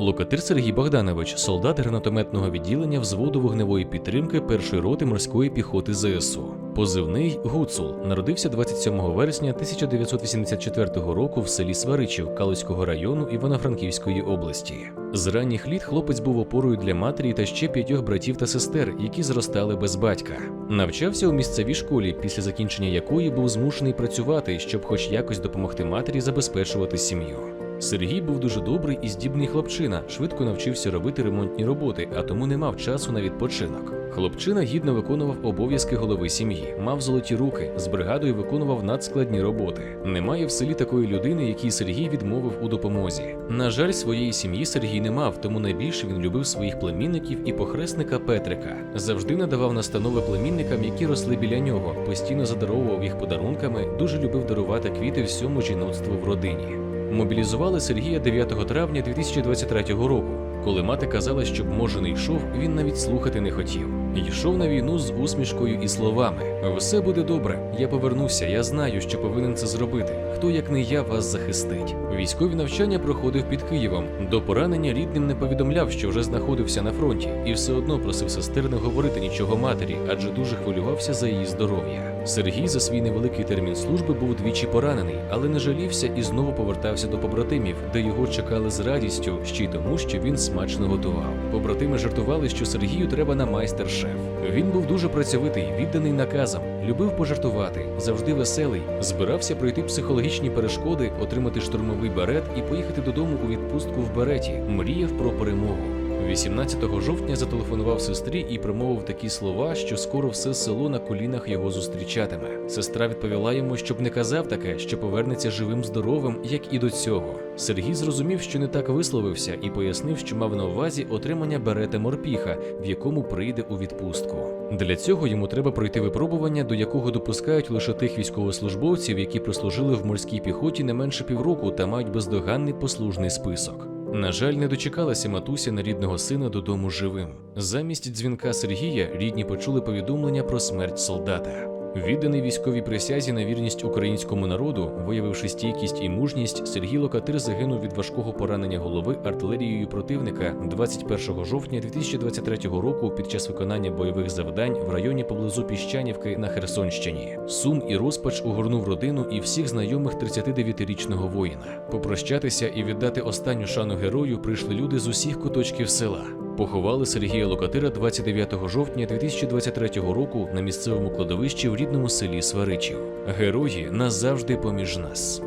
Локатир Сергій Богданович, солдат гранатометного відділення взводу вогневої підтримки першої роти морської піхоти ЗСУ. Позивний Гуцул народився 27 вересня 1984 року в селі Сваричів Калузького району Івано-Франківської області. З ранніх літ хлопець був опорою для матері та ще п'ятьох братів та сестер, які зростали без батька. Навчався у місцевій школі, після закінчення якої був змушений працювати, щоб хоч якось допомогти матері забезпечувати сім'ю. Сергій був дуже добрий і здібний хлопчина, швидко навчився робити ремонтні роботи, а тому не мав часу на відпочинок. Хлопчина гідно виконував обов'язки голови сім'ї, мав золоті руки, з бригадою виконував надскладні роботи. Немає в селі такої людини, якій Сергій відмовив у допомозі. На жаль, своєї сім'ї Сергій не мав, тому найбільше він любив своїх племінників і похресника Петрика. Завжди надавав настанови племінникам, які росли біля нього, постійно задаровував їх подарунками, дуже любив дарувати квіти всьому жіноцтву в родині. Мобілізували Сергія 9 травня 2023 року. Коли мати казала, щоб може не йшов, він навіть слухати не хотів. Йшов на війну з усмішкою і словами: все буде добре, я повернуся, я знаю, що повинен це зробити. Хто як не я вас захистить? Військові навчання проходив під Києвом. До поранення рідним не повідомляв, що вже знаходився на фронті, і все одно просив сестер не говорити нічого матері, адже дуже хвилювався за її здоров'я. Сергій за свій невеликий термін служби був двічі поранений, але не жалівся і знову повертався до побратимів, де його чекали з радістю, ще й тому, що він смачно готував. Побратими жартували, що Сергію треба на майстер-шеф. Він був дуже працьовитий, відданий наказам, любив пожартувати, завжди веселий, збирався пройти психологічні перешкоди, отримати штурмовий берет і поїхати додому у відпустку в береті. Мріяв про перемогу. 18 жовтня зателефонував сестрі і промовив такі слова, що скоро все село на колінах його зустрічатиме. Сестра відповіла йому, щоб не казав таке, що повернеться живим здоровим, як і до цього. Сергій зрозумів, що не так висловився, і пояснив, що мав на увазі отримання берета морпіха, в якому прийде у відпустку. Для цього йому треба пройти випробування, до якого допускають лише тих військовослужбовців, які прослужили в морській піхоті не менше півроку та мають бездоганний послужний список. На жаль, не дочекалася матуся на рідного сина додому живим. Замість дзвінка Сергія рідні почули повідомлення про смерть солдата. Відданий військовій присязі на вірність українському народу, виявивши стійкість і мужність, Сергій Локатир загинув від важкого поранення голови артилерією противника 21 жовтня 2023 року під час виконання бойових завдань в районі поблизу Піщанівки на Херсонщині. Сум і розпач угорнув родину і всіх знайомих 39-річного воїна. Попрощатися і віддати останню шану герою прийшли люди з усіх куточків села. Поховали Сергія Локатира 29 жовтня 2023 року на місцевому кладовищі в рідному селі Сваричів. Герої назавжди поміж нас.